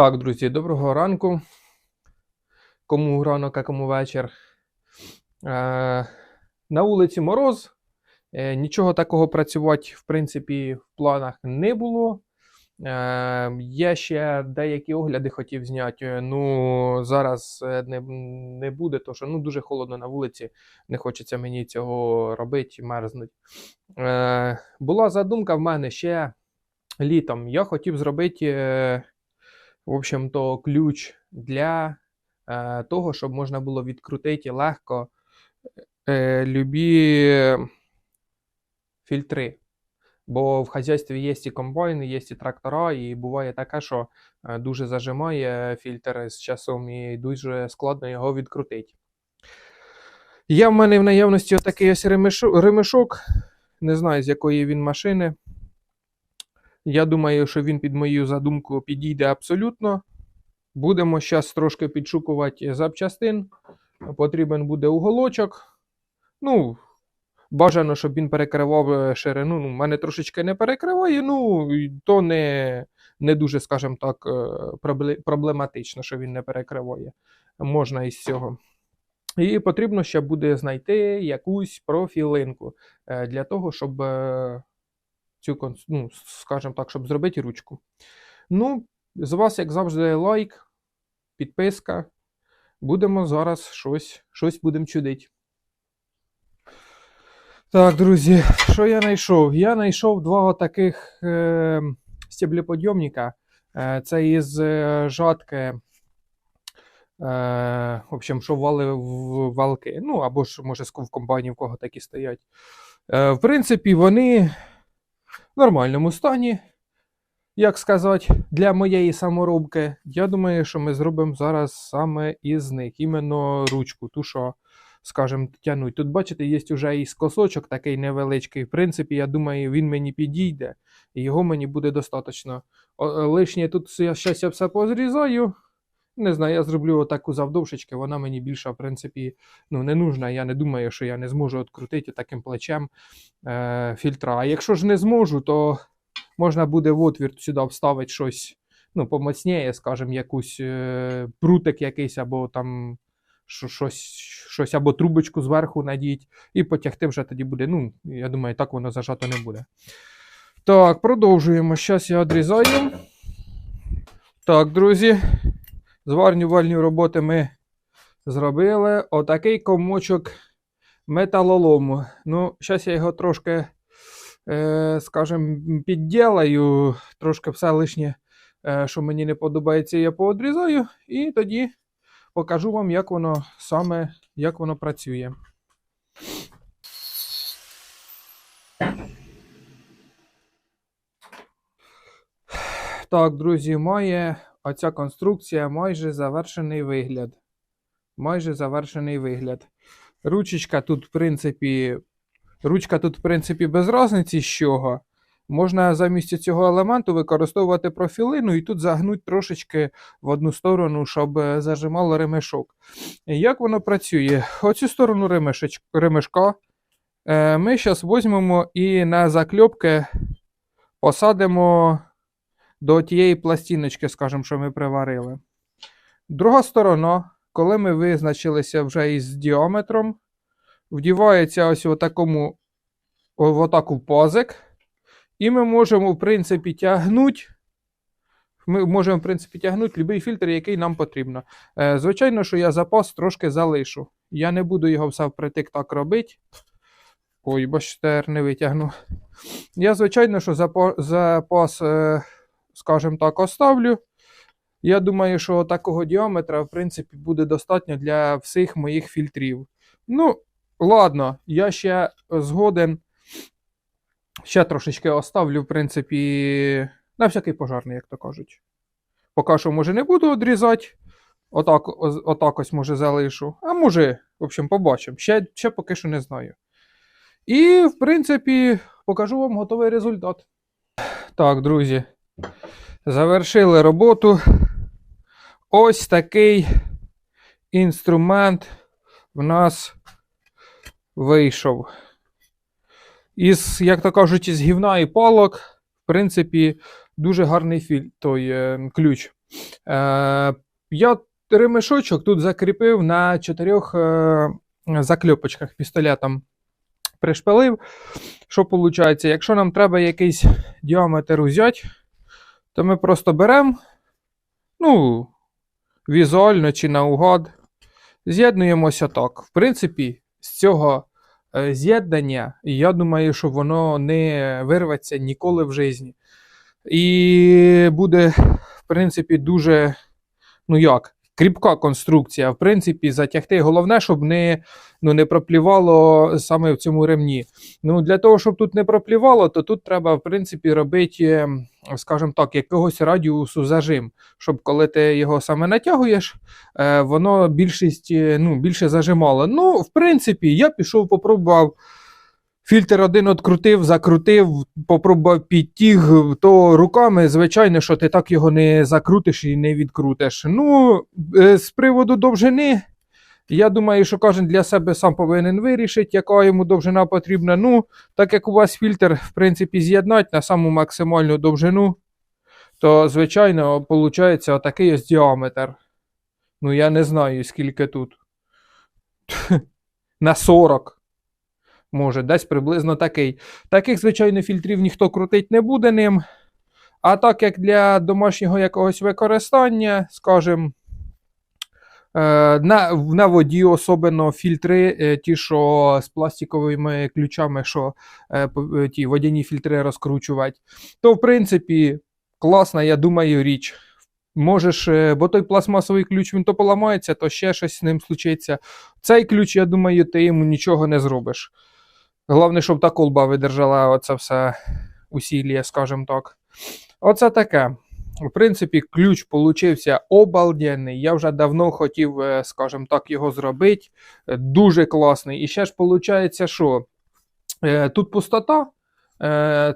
Так, друзі, доброго ранку. Кому ранок, а кому вечір. Е, на вулиці мороз. Е, нічого такого працювати, в принципі, в планах не було. Е, ще деякі огляди хотів зняти. е, Ну, зараз е, не, не буде, тому що ну, дуже холодно на вулиці. Не хочеться мені цього робити, мерзнуть. Е, була задумка в мене ще літом. Я хотів зробити. В общем-то, ключ для е, того, щоб можна було відкрутити легко е, любі фільтри. Бо в хазяйстві є і комбайни, є і трактора, і буває таке, що е, дуже зажимає фільтр з часом і дуже складно його відкрутити. Є в мене в наявності отакий ось ремешок. Не знаю, з якої він машини. Я думаю, що він під мою задумку підійде абсолютно. Будемо зараз трошки підшукувати запчастин. Потрібен буде уголочок. Ну, бажано, щоб він перекривав е, ширину. Ну, мене трошечки не перекриває, ну, то не, не дуже, скажімо так, е, проблематично, що він не перекриває. Можна із цього. І потрібно ще буде знайти якусь профілинку е, для того, щоб цю, ну, скажімо так, щоб зробити ручку. Ну, з вас, як завжди, лайк, підписка. Будемо зараз щось, щось будемо чудити. Так, друзі, що я знайшов? Я знайшов два таких е, стеблеподйомника. Е, це із е, жатки. Е, в общем, що вали в валки. Ну, або ж, може, в комбайні в кого такі стоять. Е, в принципі, вони в нормальному стані. Як сказати, для моєї саморобки, я думаю, що ми зробимо зараз саме із них, іменно ручку, ту, що, скажімо, тянуть. Тут, бачите, є вже і скосочок такий невеличкий. В принципі, я думаю, він мені підійде, і його мені буде достатньо. Лишнє тут я щас я все позрізаю. Не знаю, я зроблю отаку завдовжечки, вона мені більше, в принципі, ну, не нужна. Я не думаю, що я не зможу відкрутити таким плечем е, фільтра. А якщо ж не зможу, то можна буде в отвір сюди вставити щось ну, помоцніє, скажімо, якусь е, прутик якийсь, або там щось, щось, або трубочку зверху надіть, і потягти вже тоді буде. Ну, я думаю, так воно зажато не буде. Так, продовжуємо. Зараз я відрізаю. Так, друзі, зварнювальні роботи ми зробили. Отакий комочок металолому. Ну, зараз я його трошки, е, скажімо, підділаю, трошки все лишнє, е, що мені не подобається, я поодрізаю, і тоді покажу вам, як воно саме як воно працює. Так, друзі, має оця конструкція майже завершений вигляд. Майже завершений вигляд. Ручечка тут, в принципі, ручка тут, в принципі, без різниці з чого. Можна замість цього елементу використовувати профілину і тут загнути трошечки в одну сторону, щоб е, зажимало ремешок. Як воно працює? Оцю сторону ремешеч- ремешка е, ми зараз візьмемо і на закльопки посадимо до тієї пластиночки, скажімо, що ми приварили. Друга сторона, коли ми визначилися вже із діаметром, вдівається ось в такому в отаку позик. І ми можемо, в принципі, тягнути. Ми можемо, в принципі, тягнути будь-який фільтр, який нам потрібно. Е, звичайно, що я запас трошки залишу. Я не буду його все впритик так робити. Ой, бачите, не витягну. Я, звичайно, що запас, е, скажімо так, оставлю. Я думаю, що такого діаметра, в принципі, буде достатньо для всіх моїх фільтрів. Ну, ладно, я ще згоден. Ще трошечки оставлю, в принципі, на всякий пожарний, як то кажуть. Поки що, може, не буду відрізати. Отак, отак ось, може, залишу. А може, в общем, побачимо. Ще, ще поки що не знаю. І, в принципі, покажу вам готовий результат. Так, друзі, завершили роботу. Ось такий інструмент в нас вийшов. Із, як то кажуть, із гівна і палок, в принципі, дуже гарний філь, той, е, ключ. Е, я ремешочок тут закріпив на чотирьох е, закльопочках пістолетом. Пришпилив. Що виходить? Якщо нам треба якийсь діаметр взяти, то ми просто беремо, ну, візуально чи наугад, з'єднуємося так. В принципі, з цього е, з'єднання, я думаю, що воно не вирветься ніколи в житті. І буде, в принципі, дуже, ну як, кріпка конструкція. В принципі, затягти. Головне, щоб не, ну, не проплівало саме в цьому ремні. Ну, для того, щоб тут не проплівало, то тут треба, в принципі, робити, е, скажімо так, якогось радіусу зажим, щоб коли ти його саме натягуєш, е, воно більшість, е, ну, більше зажимало. Ну, в принципі, я пішов, попробував. Фільтр один открутив, закрутив, попробував підтіг, то руками, звичайно, що ти так його не закрутиш і не відкрутиш. Ну, е, з приводу довжини, я думаю, що кожен для себе сам повинен вирішити, яка йому довжина потрібна. Ну, так як у вас фільтр, в принципі, з'єднати на саму максимальну довжину, то, звичайно, виходить отакий ось діаметр. Ну, я не знаю, скільки тут. На 40. Може, десь приблизно такий. Таких, звичайно, фільтрів ніхто крутить не буде ним. А так як для домашнього якогось використання, скажімо, е, на, на воді особливо фільтри, е, ті, що з пластиковими ключами, що е, ті водяні фільтри розкручувати, то, в принципі, класна, я думаю, річ. Можеш, бо той пластмасовий ключ він то поламається, то ще щось з ним случиться. Цей ключ, я думаю, ти йому нічого не зробиш. Головне, щоб та колба видержала оце все усілля, скажімо так. Оце таке. В принципі, ключ получився обалденний. Я вже давно хотів, е, скажімо так, його зробити. Е, Дуже класний. І ще ж виходить, що е, тут пустота.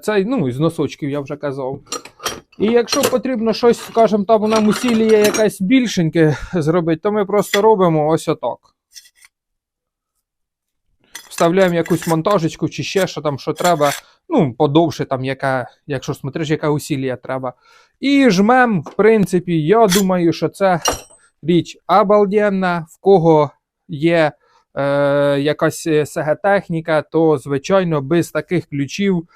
Це ну, з носочків я вже казав. І якщо потрібно щось, скажімо, там нам усілля якесь більшеньке зробити, то ми просто робимо ось отак вставляємо якусь монтажечку чи ще що там, що треба. Ну, подовше, там, яка, якщо смотриш, яка усілля треба. І жмем, в принципі, я думаю, що це річ обалденна. В кого є е, якась СГ-техніка, то, звичайно, без таких ключів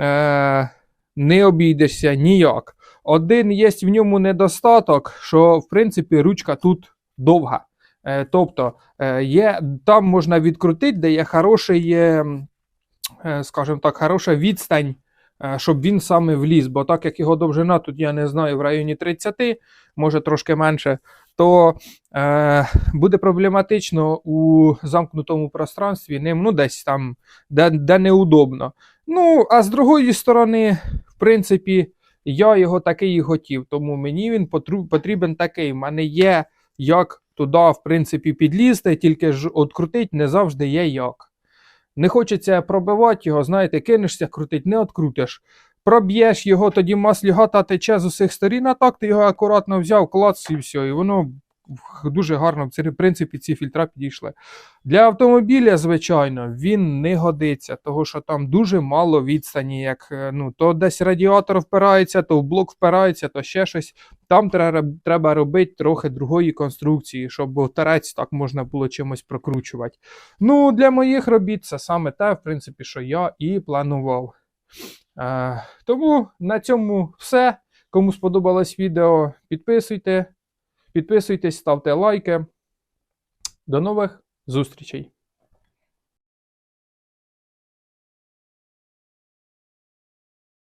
е, не обійдешся ніяк. Один є в ньому недостаток, що, в принципі, ручка тут довга. Е, тобто, е, є, там можна відкрутити, де є хороший, е, скажімо так, хороша відстань, щоб він саме вліз. Бо так як його довжина, тут я не знаю, в районі 30, може трошки менше, то е, буде проблематично у замкнутому пространстві, ним, ну, десь там, де, де неудобно. Ну, а з другої сторони, в принципі, я його такий і хотів, тому мені він потрібен такий. У мене є як туди, в принципі, підлізти, тільки ж открутить не завжди є як. Не хочеться пробивати його, знаєте, кинешся крутить, не открутиш. Проб'єш його, тоді маслігата тече з усіх сторін, а так ти його акуратно взяв, клац і все. І воно дуже гарно, в принципі, ці фільтра підійшли. Для автомобіля, звичайно, він не годиться, тому що там дуже мало відстані, як е, ну, то десь радіатор впирається, то в блок впирається, то ще щось. Там треба, робити трохи другої конструкції, щоб тарець так можна було чимось прокручувати. Ну, для моїх робіт це саме те, в принципі, що я і планував. Е, тому на цьому все. Кому сподобалось відео, підписуйте, підписуйтесь, ставте лайки. До нових зустрічей!